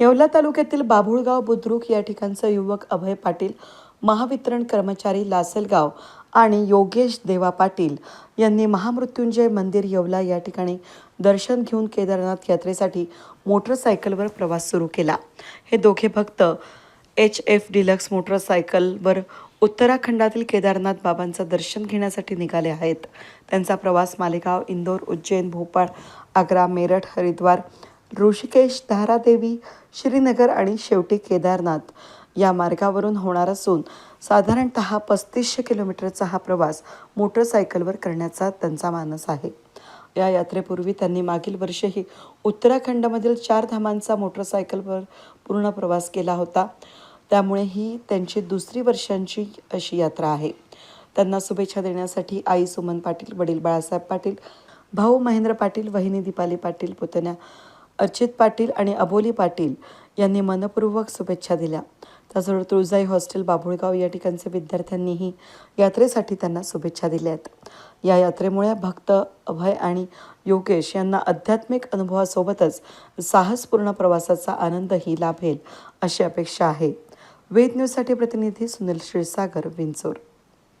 येवला तालुक्यातील बाभुळगाव बुद्रुक या ठिकाणचा युवक अभय पाटील महावितरण कर्मचारी लासलगाव आणि योगेश देवा पाटील यांनी महामृत्युंजय मंदिर येवला या ठिकाणी दर्शन घेऊन केदारनाथ यात्रेसाठी मोटरसायकलवर प्रवास सुरू केला. हे दोघे भक्त एच एफ डिलक्स मोटरसायकलवर उत्तराखंडातील केदारनाथ बाबांचं दर्शन घेण्यासाठी निघाले आहेत. त्यांचा प्रवास मालेगाव इंदोर उज्जैन भोपाळ आग्रा मेरठ हरिद्वार ऋषिकेश धारादेवी श्रीनगर आणि शेवटी केदारनाथ या मार्गावरून होणार असून साधारणत पस्तीसशे किलोमीटरचा हा प्रवास मोटरसायकलवर करण्याचा त्यांचा मानस आहे. या यात्रेपूर्वी त्यांनी मागील वर्षही उत्तराखंडमधील चार धामांचा मोटरसायकलवर पूर्ण प्रवास केला होता. त्यामुळे ही त्यांची दुसरी वर्षांची अशी यात्रा आहे. त्यांना शुभेच्छा देण्यासाठी आई सुमन पाटील वडील बाळासाहेब पाटील भाऊ महेंद्र पाटील वहिनी दीपाली पाटील पुतण्या अर्चित पाटील आणि अबोली पाटील यांनी मनपूर्वक शुभेच्छा दिल्या. त्याचबरोबर तुळजाई हॉस्टेल बाभुळगाव या ठिकाणचे विद्यार्थ्यांनीही यात्रेसाठी त्यांना शुभेच्छा दिल्या आहेत. या यात्रेमुळे भक्त अभय आणि योगेश यांना आध्यात्मिक अनुभवासोबतच साहसपूर्ण प्रवासाचा आनंदही लाभेल अशी अपेक्षा आहे. वेद न्यूजसाठी प्रतिनिधी सुनील क्षीरसागर विंचूर.